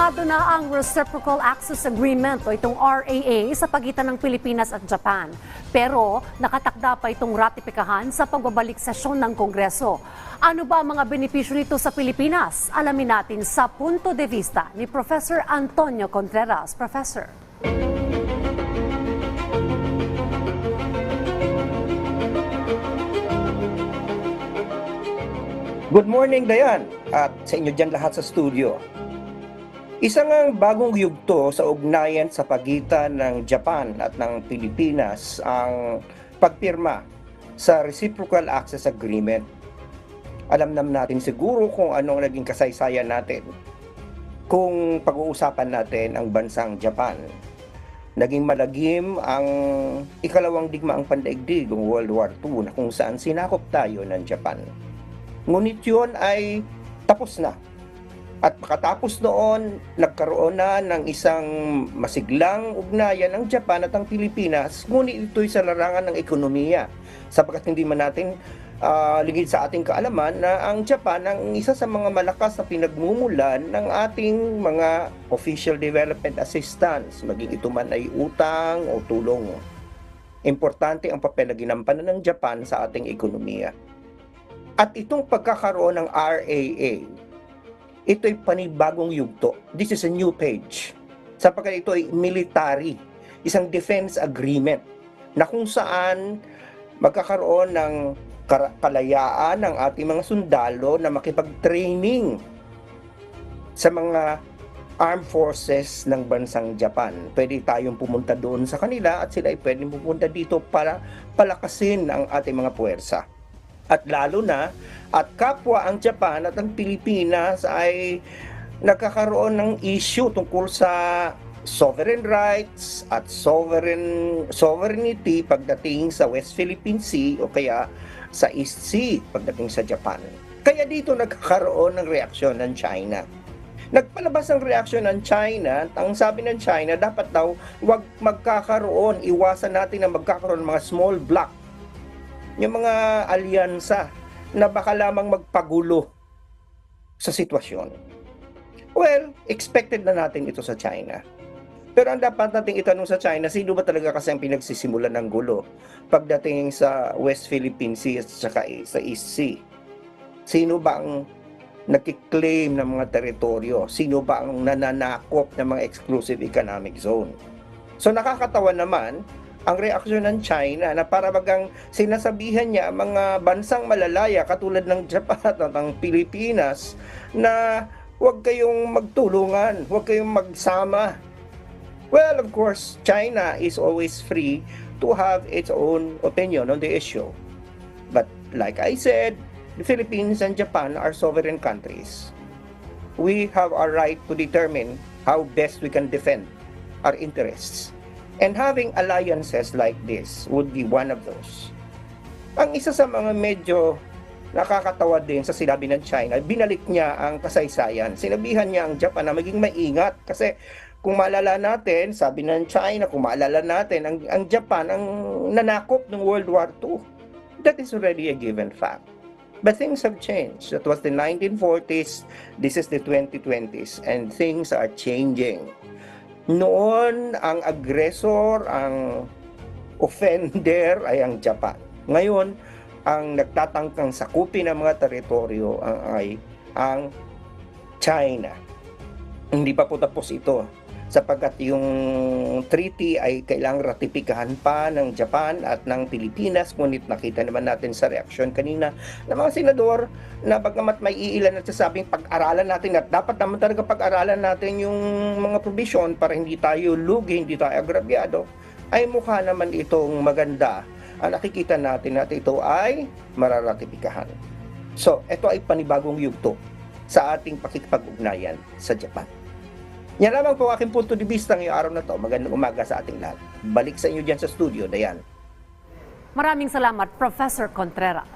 Pirmado na ang Reciprocal Access Agreement o itong RAA sa pagitan ng Pilipinas at Japan. Pero nakatakda pa itong ratipikahan sa pagbabalik sesyon ng Kongreso. Ano ba ang mga benepisyo nito sa Pilipinas? Alamin natin sa punto de vista ni Professor Antonio Contreras. Professor. Good morning, Dayan, at sa inyo dyan lahat sa studio. Isang ang bagong yugto sa ugnayan sa pagitan ng Japan at ng Pilipinas ang pagpirma sa Reciprocal Access Agreement. Alam naman natin siguro kung anong naging kasaysayan natin kung pag-uusapan natin ang bansang Japan. Naging malagim ang ikalawang digmaang pandaigdig ng World War II na kung saan sinakop tayo ng Japan. Ngunit yun ay tapos na. At pagkatapos noon, nagkaroon na ng isang masiglang ugnayan ng Japan at ang Pilipinas, ngunit ito'y sa larangan ng ekonomiya. Sapagkat hindi man natin ah, lingid sa ating kaalaman na ang Japan ang isa sa mga malakas na pinagmumulan ng ating mga official development assistance, maging ito man ay utang o tulong. Importante ang papel na ginampanan ng Japan sa ating ekonomiya. At itong pagkakaroon ng RAA, ito'y panibagong yugto. This is a new page. Sapagkat ito ay military, isang defense agreement na kung saan magkakaroon ng kalayaan ng ating mga sundalo na makipag-training sa mga armed forces ng bansang Japan. Pwede tayong pumunta doon sa kanila at sila ay pwedeng pupunta dito para palakasin ang ating mga puwersa at lalo na at kapwa ang Japan at ang Pilipinas ay nagkakaroon ng issue tungkol sa sovereign rights at sovereign sovereignty pagdating sa West Philippine Sea o kaya sa East Sea pagdating sa Japan. Kaya dito nagkakaroon ng reaksyon ng China. Nagpalabas ang reaksyon ng China, ang sabi ng China, dapat daw wag magkakaroon, iwasan natin na magkakaroon ng mga small block yung mga alyansa na baka lamang magpagulo sa sitwasyon. Well, expected na natin ito sa China. Pero ang dapat nating itanong sa China, sino ba talaga kasi ang pinagsisimulan ng gulo pagdating sa West Philippine Sea at saka sa East Sea? Sino ba ang nakiklaim ng mga teritoryo? Sino ba ang nananakop ng mga exclusive economic zone? So nakakatawa naman ang reaksyon ng China na para bagang sinasabihan niya ang mga bansang malalaya katulad ng Japan at ang Pilipinas na huwag kayong magtulungan, huwag kayong magsama. Well, of course, China is always free to have its own opinion on the issue. But like I said, the Philippines and Japan are sovereign countries. We have our right to determine how best we can defend our interests. And having alliances like this would be one of those. Ang isa sa mga medyo nakakatawa din sa sinabi ng China, binalik niya ang kasaysayan. Sinabihan niya ang Japan na maging maingat kasi kung maalala natin, sabi ng China, kung maalala natin, ang, ang Japan ang nanakop ng World War II. That is already a given fact. But things have changed. That was the 1940s, this is the 2020s, and things are changing. Noon, ang aggressor, ang offender ay ang Japan. Ngayon, ang nagtatangkang sakupin ng mga teritoryo ang, ay ang China. Hindi pa po tapos ito sapagkat yung treaty ay kailangang ratipikahan pa ng Japan at ng Pilipinas ngunit nakita naman natin sa reaksyon kanina ng mga senador na bagamat may iilan at sasabing pag-aralan natin at dapat naman talaga pag-aralan natin yung mga provision para hindi tayo lugi, hindi tayo agrabyado ay mukha naman itong maganda ang nakikita natin at ito ay mararatipikahan. So, ito ay panibagong yugto sa ating pakikipag-ugnayan sa Japan. Yan lamang po aking punto de vista ngayong araw na to. Magandang umaga sa ating lahat. Balik sa inyo dyan sa studio, Dayan. Maraming salamat, Professor Contreras.